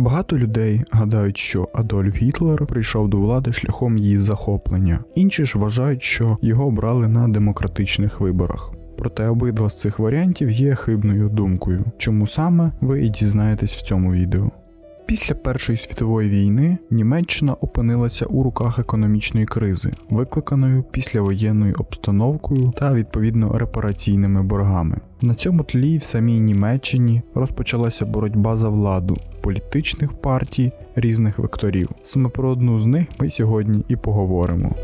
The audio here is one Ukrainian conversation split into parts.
Багато людей гадають, що Адольф Гітлер прийшов до влади шляхом її захоплення. Інші ж вважають, що його обрали на демократичних виборах. Проте обидва з цих варіантів є хибною думкою. Чому саме ви і дізнаєтесь в цьому відео. Після Першої світової війни Німеччина опинилася у руках економічної кризи, викликаною післявоєнною обстановкою та відповідно репараційними боргами. На цьому тлі в самій Німеччині розпочалася боротьба за владу політичних партій різних векторів. Саме про одну з них ми сьогодні і поговоримо.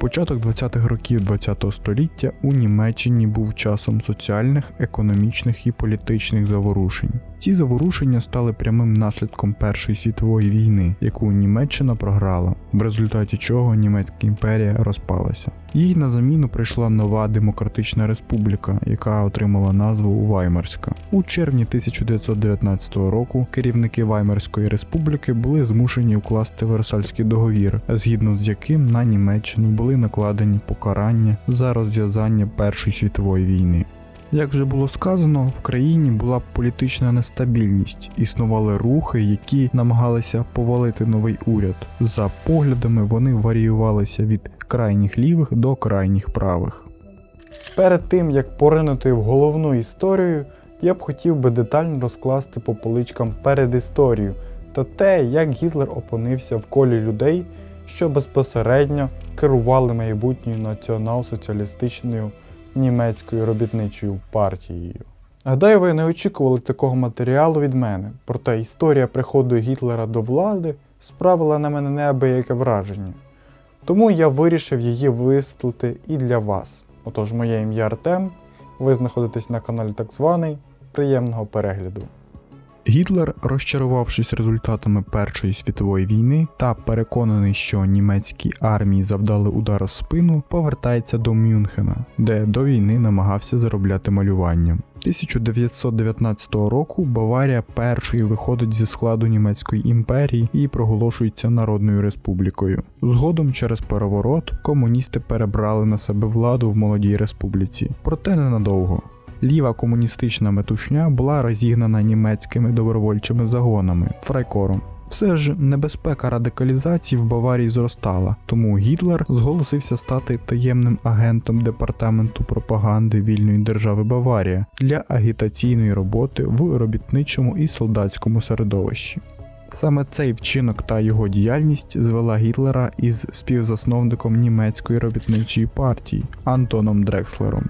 Початок 20-х років ХХ століття у Німеччині був часом соціальних, економічних і політичних заворушень. Ці заворушення стали прямим наслідком Першої світової війни, яку Німеччина програла, в результаті чого Німецька імперія розпалася. Їй на заміну прийшла нова демократична республіка, яка отримала назву Ваймарська. У червні 1919 року керівники Ваймарської республіки були змушені укласти Версальський договір, згідно з яким на Німеччину були накладені покарання за розв'язання Першої світової війни. Як вже було сказано, в країні була політична нестабільність, існували рухи, які намагалися повалити новий уряд. За поглядами вони варіювалися від крайніх лівих до крайніх правих. Перед тим як поринути в головну історію, я б хотів би детально розкласти по поличкам передісторію та те, як Гітлер опинився в колі людей, що безпосередньо керували майбутньою націонал-соціалістичною німецькою робітничою партією. Гадаю, ви не очікували такого матеріалу від мене, проте історія приходу Гітлера до влади справила на мене неабияке враження. Тому я вирішив її висвітлити і для вас. Отож, моє ім'я Артем, ви знаходитесь на каналі Так званий. Приємного перегляду. Гітлер, розчарувавшись результатами Першої світової війни та переконаний, що німецькій армії завдали удар в спину, повертається до Мюнхена, де до війни намагався заробляти малюванням. 1919 року Баварія першою виходить зі складу німецької імперії і проголошується Народною республікою. Згодом через переворот комуністи перебрали на себе владу в молодій республіці, проте ненадовго. Ліва комуністична метушня була розігнана німецькими добровольчими загонами фрайкором. Все ж небезпека радикалізації в Баварії зростала, тому Гітлер зголосився стати таємним агентом департаменту пропаганди вільної держави Баварія для агітаційної роботи в робітничому і солдатському середовищі. Саме цей вчинок та його діяльність звела Гітлера із співзасновником німецької робітничої партії Антоном Дрекслером.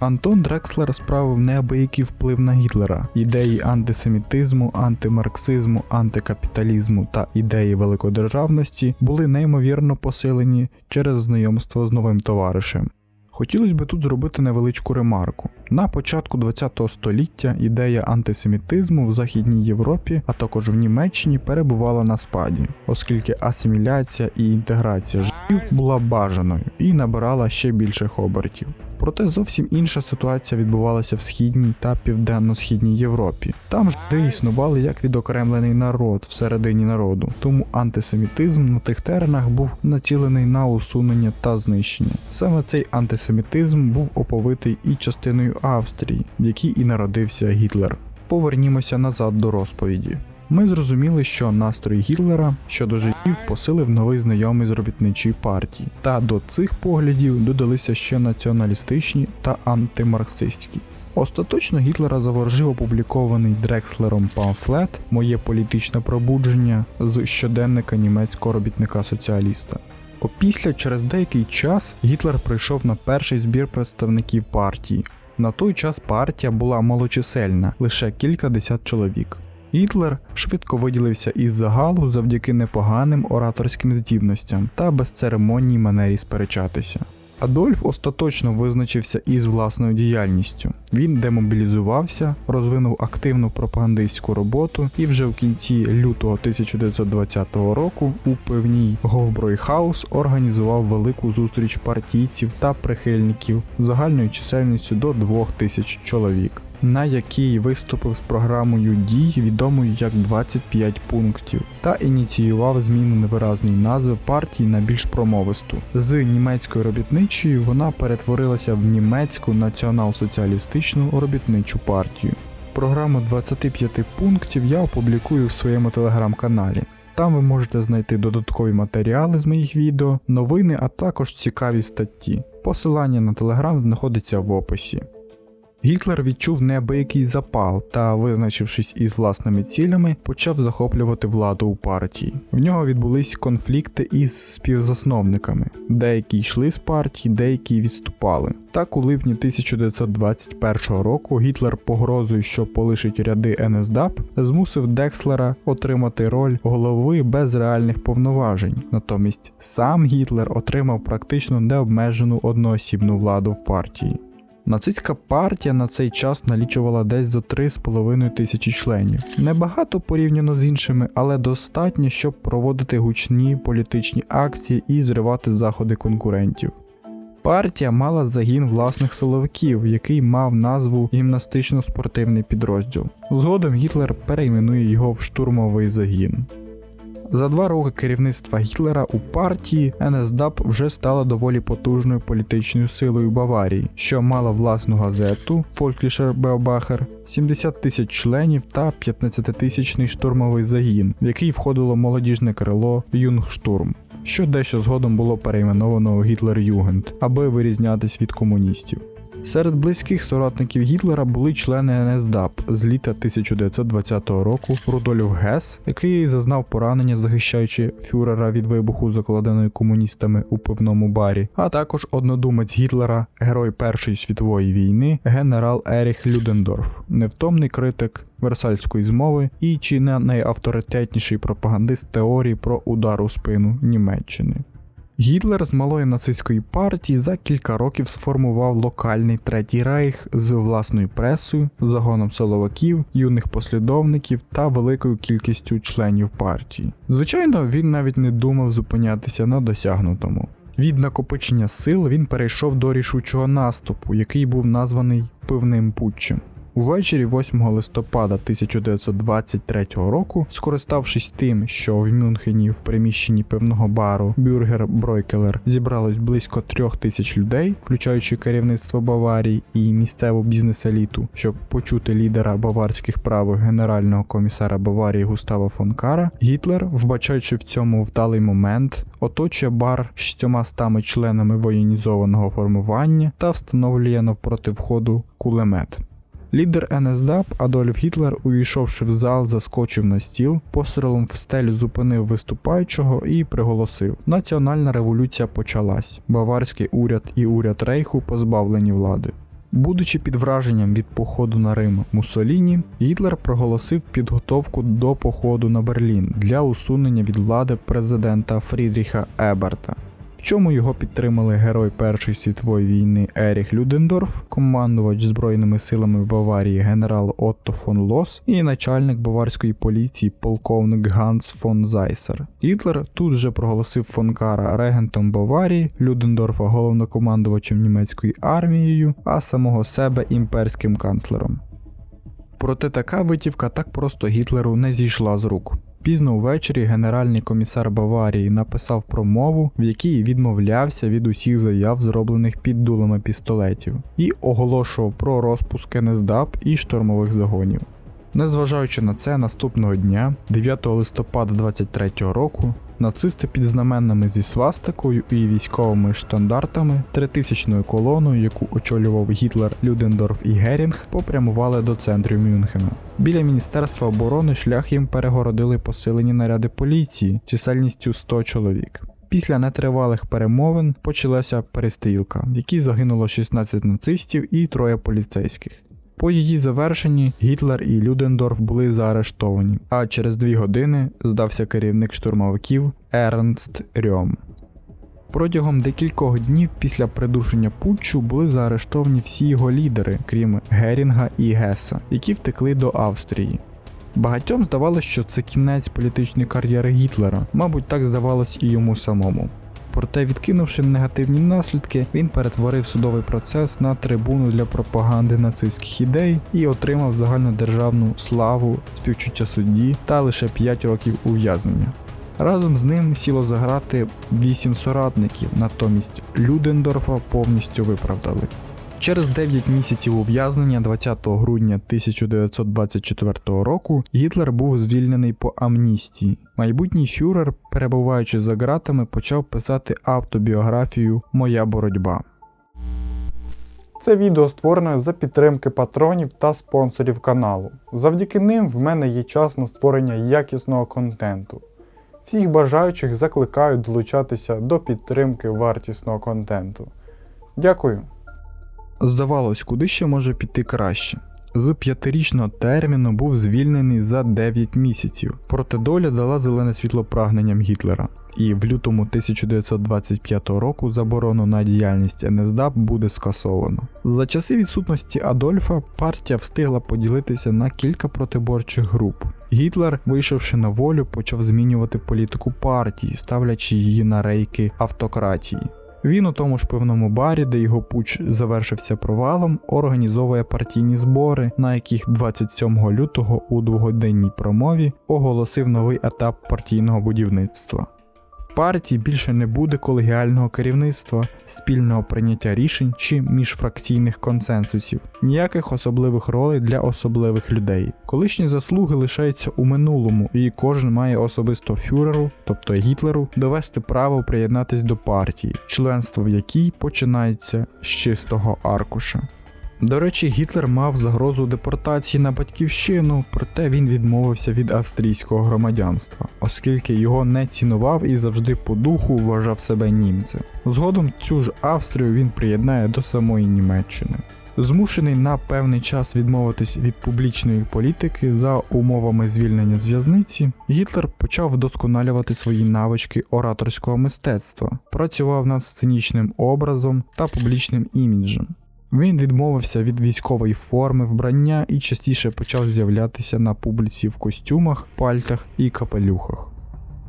Антон Дрекслер справив неабиякий вплив на Гітлера. Ідеї антисемітизму, антимарксизму, антикапіталізму та ідеї великодержавності були неймовірно посилені через знайомство з новим товаришем. Хотілося б тут зробити невеличку ремарку. На початку ХХ століття ідея антисемітизму в Західній Європі, а також в Німеччині перебувала на спаді, оскільки асиміляція і інтеграція жидів була бажаною і набирала ще більших обертів. Проте зовсім інша ситуація відбувалася в східній та південно-східній Європі. Там жиди існували як відокремлений народ всередині народу, тому антисемітизм на тих теренах був націлений на усунення та знищення. Саме цей антисемітизм був оповитий і частиною Австрії, в якій і народився Гітлер. Повернімося назад до розповіді. Ми зрозуміли, що настрій Гітлера щодо життів посилив новий знайомий з робітничої партії, та до цих поглядів додалися ще націоналістичні та антимарксистські. Остаточно Гітлера заворожив опублікований Дрекслером памфлет Моє політичне пробудження з щоденника німецького робітника-соціаліста. Опісля через деякий час Гітлер прийшов на перший збір представників партії. На той час партія була малочисельна, лише кілька десят чоловік. Гітлер швидко виділився із загалу завдяки непоганим ораторським здібностям та безцеремонній манері сперечатися. Адольф остаточно визначився із власною діяльністю. Він демобілізувався, розвинув активну пропагандистську роботу і вже в кінці лютого 1920 року у певній Говбройхаус організував велику зустріч партійців та прихильників загальною чисельністю до 2000 чоловік на якій виступив з програмою дій, відомою як 25 пунктів, та ініціював зміну невиразної назви партії на більш промовисту. З німецької робітничої вона перетворилася в німецьку націонал-соціалістичну робітничу партію. Програму 25 пунктів я опублікую в своєму телеграм-каналі. Там ви можете знайти додаткові матеріали з моїх відео, новини, а також цікаві статті. Посилання на телеграм знаходиться в описі. Гітлер відчув неабиякий запал та, визначившись із власними цілями, почав захоплювати владу у партії. В нього відбулись конфлікти із співзасновниками. Деякі йшли з партії, деякі відступали. Так, у липні 1921 року Гітлер погрозою, що полишить ряди НСДАП, змусив Декслера отримати роль голови без реальних повноважень. Натомість сам Гітлер отримав практично необмежену одноосібну владу в партії. Нацистська партія на цей час налічувала десь зо 3,5 тисячі членів. Небагато порівняно з іншими, але достатньо, щоб проводити гучні політичні акції і зривати заходи конкурентів. Партія мала загін власних силовиків, який мав назву гімнастично-спортивний підрозділ. Згодом Гітлер перейменує його в штурмовий загін. За два роки керівництва Гітлера у партії НСДАП вже стала доволі потужною політичною силою Баварії, що мала власну газету Volklicher Beobacher, 70 тисяч членів та 15-тисячний штурмовий загін, в який входило молодіжне крило Юнгштурм, що дещо згодом було перейменовано у Гітлер-Югенд, аби вирізнятись від комуністів. Серед близьких соратників Гітлера були члени НСДАП з літа 1920 року Рудольф Гес, який зазнав поранення, захищаючи фюрера від вибуху, закладеної комуністами у пивному барі, а також однодумець Гітлера, герой Першої світової війни, генерал Еріх Людендорф, невтомний критик Версальської змови і чи не найавторитетніший пропагандист теорії про удар у спину Німеччини. Гітлер з малої нацистської партії за кілька років сформував локальний третій рейх з власною пресою, загоном силовиків, юних послідовників та великою кількістю членів партії. Звичайно, він навіть не думав зупинятися на досягнутому. Від накопичення сил він перейшов до рішучого наступу, який був названий пивним путчем. Увечері 8 листопада 1923 року, скориставшись тим, що в Мюнхені в приміщенні пивного бару Бюргер Бройкелер зібралось близько трьох тисяч людей, включаючи керівництво Баварії і місцеву бізнес-еліту, щоб почути лідера баварських правих генерального комісара Баварії Густава фон Кара, Гітлер, вбачаючи в цьому вдалий момент, оточує бар шістьома стами членами воєнізованого формування та встановлює навпроти входу кулемет. Лідер НСДАП Адольф Гітлер, увійшовши в зал, заскочив на стіл, пострілом в стелю зупинив виступаючого і приголосив: Національна революція почалась. Баварський уряд і уряд Рейху позбавлені влади. Будучи під враженням від походу на Рим Муссоліні, Гітлер проголосив підготовку до походу на Берлін для усунення від влади президента Фрідріха Еберта. В чому його підтримали герой Першої світової війни Еріх Людендорф, командувач Збройними силами Баварії генерал Отто фон Лос і начальник баварської поліції полковник Ганс фон Зайсер. Гітлер тут же проголосив фон Кара регентом Баварії, Людендорфа головнокомандувачем німецькою армією, а самого себе імперським канцлером. Проте така витівка так просто Гітлеру не зійшла з рук. Пізно ввечері генеральний комісар Баварії написав промову, в якій відмовлявся від усіх заяв, зроблених під дулами пістолетів, і оголошував про розпуск НСДАП і штурмових загонів. Незважаючи на це, наступного дня, 9 листопада 23 року, нацисти під знаменами зі свастикою і військовими штандартами, тритисячною колоною, яку очолював Гітлер, Людендорф і Герінг, попрямували до центру Мюнхена. Біля Міністерства оборони шлях їм перегородили посилені наряди поліції чисельністю 100 чоловік. Після нетривалих перемовин почалася перестрілка, в якій загинуло 16 нацистів і троє поліцейських. По її завершенні Гітлер і Людендорф були заарештовані, а через дві години здався керівник штурмовиків Ернст Рьом. Протягом декількох днів після придушення путчу були заарештовані всі його лідери, крім Герінга і Геса, які втекли до Австрії. Багатьом здавалося, що це кінець політичної кар'єри Гітлера, мабуть, так здавалось і йому самому. Проте, відкинувши негативні наслідки, він перетворив судовий процес на трибуну для пропаганди нацистських ідей і отримав загальнодержавну славу, співчуття судді та лише 5 років ув'язнення. Разом з ним сіло заграти 8 соратників, натомість Людендорфа повністю виправдали. Через 9 місяців ув'язнення 20 грудня 1924 року Гітлер був звільнений по амністії. Майбутній фюрер, перебуваючи за ґратами, почав писати автобіографію Моя боротьба. Це відео створене за підтримки патронів та спонсорів каналу. Завдяки ним в мене є час на створення якісного контенту. Всіх бажаючих закликаю долучатися до підтримки вартісного контенту. Дякую. Здавалось, куди ще може піти краще. З п'ятирічного терміну був звільнений за 9 місяців, проте доля дала зелене світло прагненням Гітлера. І в лютому 1925 року заборону на діяльність НСДАП буде скасовано. За часи відсутності Адольфа партія встигла поділитися на кілька протиборчих груп. Гітлер, вийшовши на волю, почав змінювати політику партії, ставлячи її на рейки автократії. Він у тому ж пивному барі, де його пуч завершився провалом, організовує партійні збори, на яких 27 лютого у двогоденній промові оголосив новий етап партійного будівництва. Партії більше не буде колегіального керівництва, спільного прийняття рішень чи міжфракційних консенсусів, ніяких особливих ролей для особливих людей. Колишні заслуги лишаються у минулому, і кожен має особисто фюреру, тобто Гітлеру, довести право приєднатись до партії, членство в якій починається з чистого аркуша. До речі, Гітлер мав загрозу депортації на батьківщину, проте він відмовився від австрійського громадянства, оскільки його не цінував і завжди по духу вважав себе німцем. Згодом цю ж Австрію він приєднає до самої Німеччини. Змушений на певний час відмовитись від публічної політики за умовами звільнення з в'язниці, Гітлер почав вдосконалювати свої навички ораторського мистецтва, працював над сценічним образом та публічним іміджем. Він відмовився від військової форми вбрання і частіше почав з'являтися на публіці в костюмах, пальтах і капелюхах.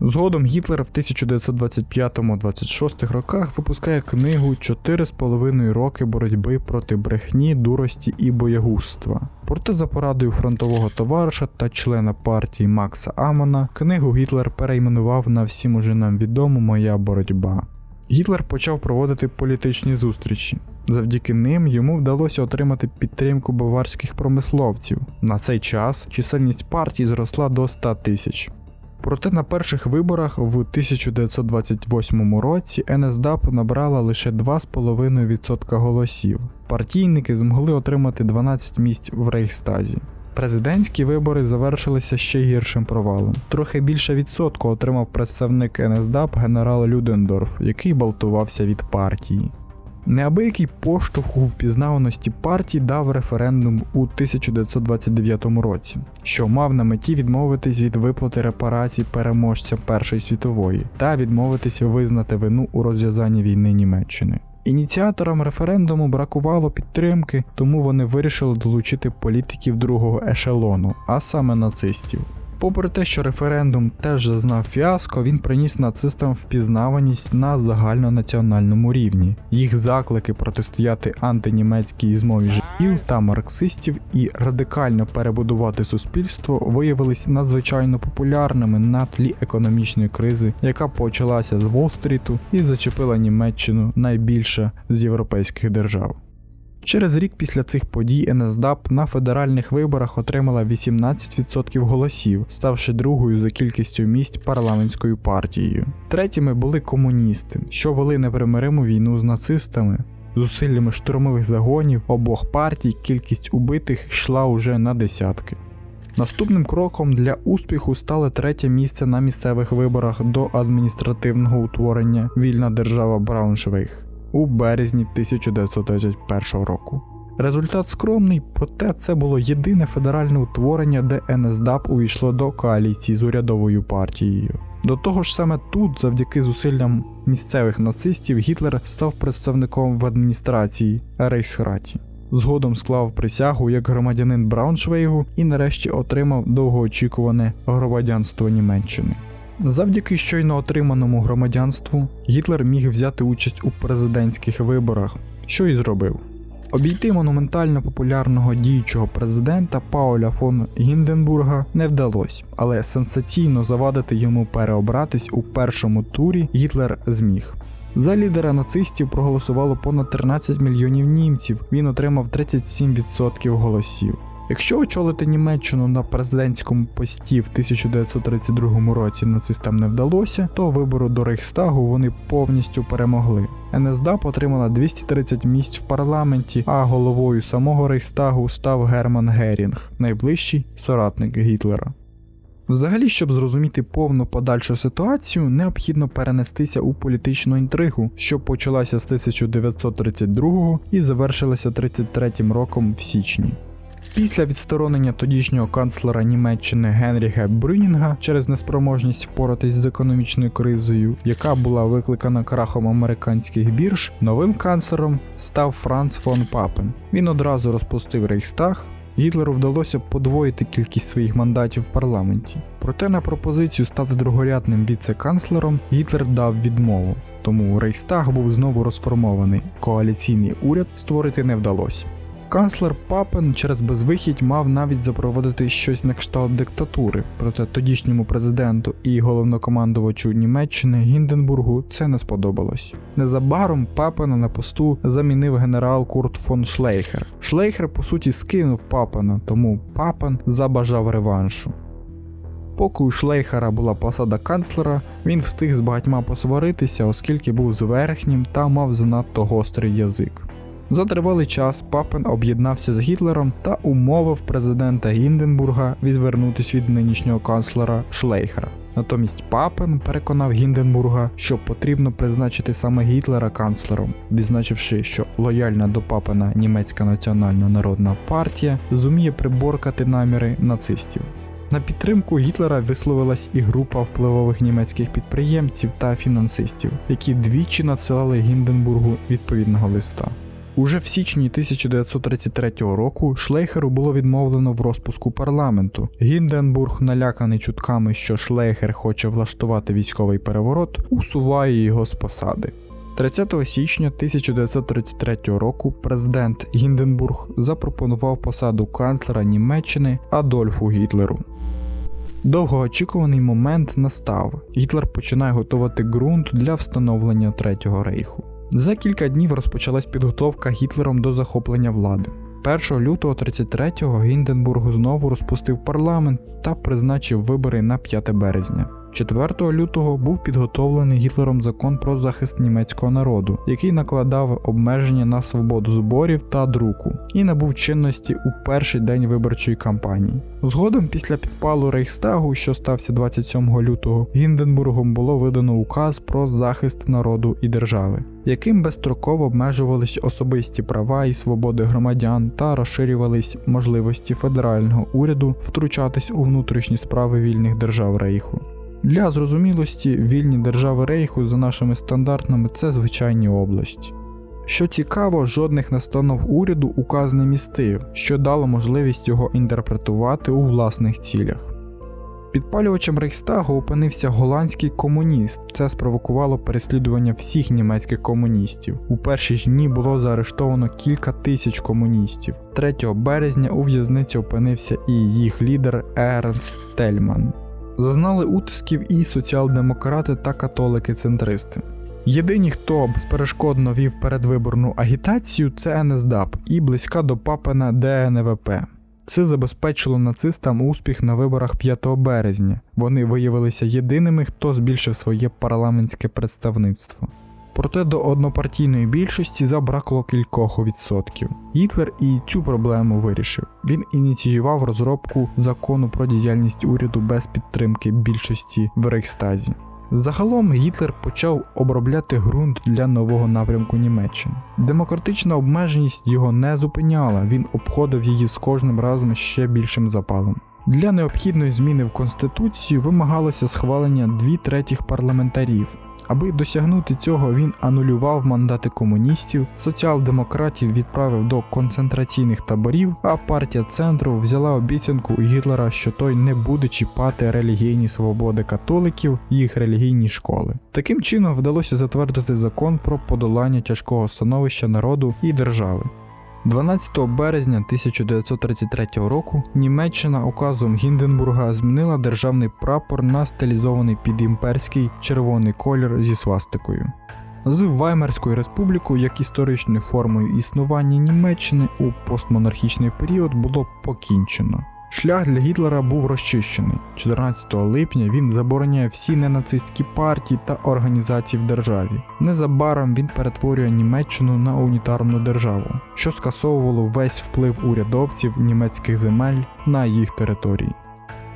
Згодом Гітлер в 1925-26 роках випускає книгу «4,5 роки боротьби проти брехні, дурості і боягузтва. Проте за порадою фронтового товариша та члена партії Макса Амона книгу Гітлер перейменував на всім уже нам відому Моя боротьба. Гітлер почав проводити політичні зустрічі. Завдяки ним йому вдалося отримати підтримку баварських промисловців. На цей час чисельність партії зросла до 100 тисяч. Проте на перших виборах в 1928 році НСДАП набрала лише 2,5% голосів. Партійники змогли отримати 12 місць в Рейхстазі. Президентські вибори завершилися ще гіршим провалом. Трохи більше відсотку отримав представник НСДАП генерал Людендорф, який балтувався від партії. Неабиякий поштовх у впізнаваності партії дав референдум у 1929 році, що мав на меті відмовитись від виплати репарацій переможцям Першої світової та відмовитися визнати вину у розв'язанні війни Німеччини. Ініціаторам референдуму бракувало підтримки, тому вони вирішили долучити політиків другого ешелону, а саме нацистів. Попри те, що референдум теж зазнав фіаско, він приніс нацистам впізнаваність на загальнонаціональному рівні. Їх заклики протистояти антинімецькій змові жидів та марксистів і радикально перебудувати суспільство виявились надзвичайно популярними на тлі економічної кризи, яка почалася з Уолл-стріту і зачепила Німеччину найбільше з європейських держав. Через рік після цих подій НСДАП на федеральних виборах отримала 18% голосів, ставши другою за кількістю місць парламентською партією. Третіми були комуністи, що вели непримириму війну з нацистами. Зусиллями штурмових загонів обох партій кількість убитих йшла уже на десятки. Наступним кроком для успіху стало третє місце на місцевих виборах до адміністративного утворення Вільна держава Брауншвейг у березні 1931 року. Результат скромний, проте це було єдине федеральне утворення, де НСДАП увійшло до коаліції з урядовою партією. До того ж, саме тут, завдяки зусиллям місцевих нацистів, Гітлер став представником в адміністрації Рейхсраті. Згодом склав присягу як громадянин Брауншвейгу і нарешті отримав довгоочікуване громадянство Німеччини. Завдяки щойно отриманому громадянству Гітлер міг взяти участь у президентських виборах, що і зробив. Обійти монументально популярного діючого президента Пауля фон Гінденбурга не вдалося, але сенсаційно завадити йому переобратись у першому турі Гітлер зміг. За лідера нацистів проголосувало понад 13 мільйонів німців. Він отримав 37% голосів. Якщо очолити Німеччину на президентському пості в 1932 році нацистам не вдалося, то вибору до Рейхстагу вони повністю перемогли. НСДАП отримала 230 місць в парламенті, а головою самого Рейхстагу став Герман Герінг, найближчий соратник Гітлера. Взагалі, щоб зрозуміти повну подальшу ситуацію, необхідно перенестися у політичну інтригу, що почалася з 1932 і завершилася 33 роком в січні. Після відсторонення тодішнього канцлера Німеччини Генріха Брюнінга через неспроможність впоратись з економічною кризою, яка була викликана крахом американських бірж, новим канцлером став Франц фон Папен. Він одразу розпустив Рейхстаг. Гітлеру вдалося подвоїти кількість своїх мандатів в парламенті. Проте на пропозицію стати другорядним віце-канцлером Гітлер дав відмову. Тому Рейхстаг був знову розформований. Коаліційний уряд створити не вдалося. Канцлер Папен через безвихідь мав навіть запровадити щось на кшталт диктатури, проте тодішньому президенту і головнокомандувачу Німеччини Гінденбургу це не сподобалось. Незабаром Папена на посту замінив генерал Курт фон Шлейхер. Шлейхер по суті скинув Папена, тому Папен забажав реваншу. Поки у Шлейхера була посада канцлера, він встиг з багатьма посваритися, оскільки був зверхнім та мав занадто гострий язик. За тривалий час Папен об'єднався з Гітлером та умовив президента Гінденбурга відвернутися від нинішнього канцлера Шлейхера. Натомість Папен переконав Гінденбурга, що потрібно призначити саме Гітлера канцлером, відзначивши, що лояльна до Папена німецька національна народна партія зуміє приборкати наміри нацистів. На підтримку Гітлера висловилась і група впливових німецьких підприємців та фінансистів, які двічі надсилали Гінденбургу відповідного листа. Уже в січні 1933 року Шлейхеру було відмовлено в розпуску парламенту. Гінденбург, наляканий чутками, що Шлейхер хоче влаштувати військовий переворот, усуває його з посади. 30 січня 1933 року президент Гінденбург запропонував посаду канцлера Німеччини Адольфу Гітлеру. Довгоочікуваний момент настав. Гітлер починає готувати ґрунт для встановлення Третього рейху. За кілька днів розпочалась підготовка Гітлером до захоплення влади. 1 лютого 33-го Гінденбург знову розпустив парламент та призначив вибори на 5 березня. 4 лютого був підготовлений Гітлером закон про захист німецького народу, який накладав обмеження на свободу зборів та друку, і набув чинності у перший день виборчої кампанії. Згодом, після підпалу Рейхстагу, що стався 27 лютого, Гінденбургом було видано указ про захист народу і держави, яким безстроково обмежувались особисті права і свободи громадян та розширювались можливості федерального уряду втручатись у внутрішні справи вільних держав Рейху. Для зрозумілості, вільні держави Рейху за нашими стандартами це звичайні області. Що цікаво, жодних настанов уряду указ не містив, що дало можливість його інтерпретувати у власних цілях. Підпалювачем Рейхстагу опинився голландський комуніст. Це спровокувало переслідування всіх німецьких комуністів. У перші ж дні було заарештовано кілька тисяч комуністів. 3 березня у в'язниці опинився і їх лідер Ернст Тельман. Зазнали утисків і соціал-демократи та католики-центристи. Єдині, хто безперешкодно вів передвиборну агітацію, це НСДАП і близька до папина ДНВП. Це забезпечило нацистам успіх на виборах 5 березня. Вони виявилися єдиними, хто збільшив своє парламентське представництво. Проте до однопартійної більшості забракло кількох відсотків. Гітлер і цю проблему вирішив. Він ініціював розробку закону про діяльність уряду без підтримки більшості в Рейхстазі. Загалом Гітлер почав обробляти ґрунт для нового напрямку Німеччини. Демократична обмеженість його не зупиняла, він обходив її з кожним разом ще більшим запалом. Для необхідної зміни в Конституцію вимагалося схвалення дві третіх парламентарів. Аби досягнути цього, він анулював мандати комуністів, соціал-демократів відправив до концентраційних таборів, а партія центру взяла обіцянку у Гітлера, що той не буде чіпати релігійні свободи католиків і їх релігійні школи. Таким чином вдалося затвердити закон про подолання тяжкого становища народу і держави. 12 березня 1933 року Німеччина указом Гінденбурга змінила державний прапор на стилізований під імперський червоний колір зі свастикою. з Ваймарською республікою як історичною формою існування Німеччини у постмонархічний період було покінчено. Шлях для Гітлера був розчищений. 14 липня він забороняє всі ненацистські партії та організації в державі. Незабаром він перетворює Німеччину на унітарну державу, що скасовувало весь вплив урядовців німецьких земель на їх території.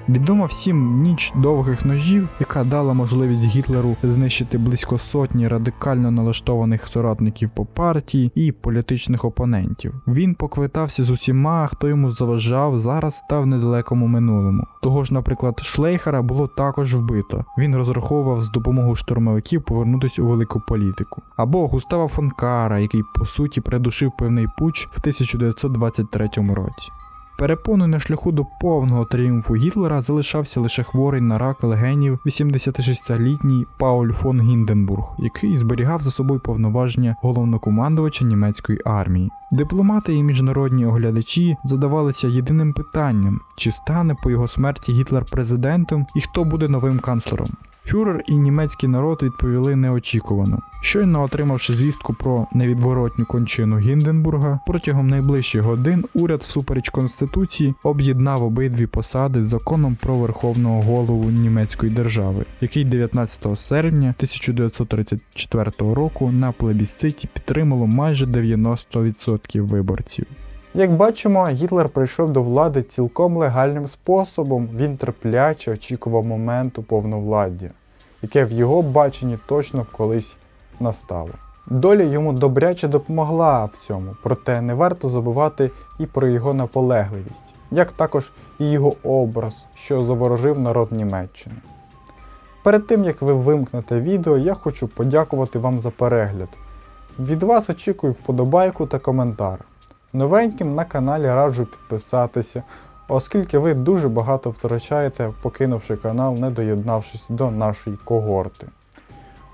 Відома всім ніч довгих ножів, яка дала можливість Гітлеру знищити близько сотні радикально налаштованих соратників по партії і політичних опонентів. Він поквитався з усіма, хто йому заважав зараз та в недалекому минулому. Того ж, наприклад, Шлейхера було також вбито. Він розраховував з допомогою штурмовиків повернутися у велику політику. Або Густава фон Кара, який по суті придушив певний путч в 1923 році. Перепоною на шляху до повного тріумфу Гітлера залишався лише хворий на рак легенів 86-літній Пауль фон Гінденбург, який зберігав за собою повноваження головнокомандувача німецької армії. Дипломати і міжнародні оглядачі задавалися єдиним питанням: чи стане по його смерті Гітлер президентом і хто буде новим канцлером. Фюрер і німецький народ відповіли неочікувано. Щойно отримавши звістку про невідворотню кончину Гінденбурга, протягом найближчих годин уряд всупереч конституції об'єднав обидві посади законом про верховного голову німецької держави, який 19 серпня 1934 року на плебісциті підтримало майже 90% виборців. Як бачимо, Гітлер прийшов до влади цілком легальним способом. Він терпляче очікував моменту повновладдя, яке в його баченні точно б колись настало. Доля йому добряче допомогла в цьому, проте не варто забувати і про його наполегливість, як також і його образ, що заворожив народ Німеччини. Перед тим як ви вимкнете відео, я хочу подякувати вам за перегляд. Від вас очікую вподобайку та коментар. Новеньким на каналі раджу підписатися, оскільки ви дуже багато втрачаєте, покинувши канал, не доєднавшись до нашої когорти.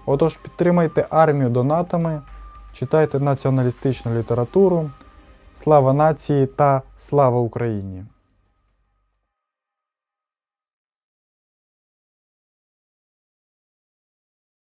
Отож, підтримайте армію донатами, читайте націоналістичну літературу, слава нації та слава Україні!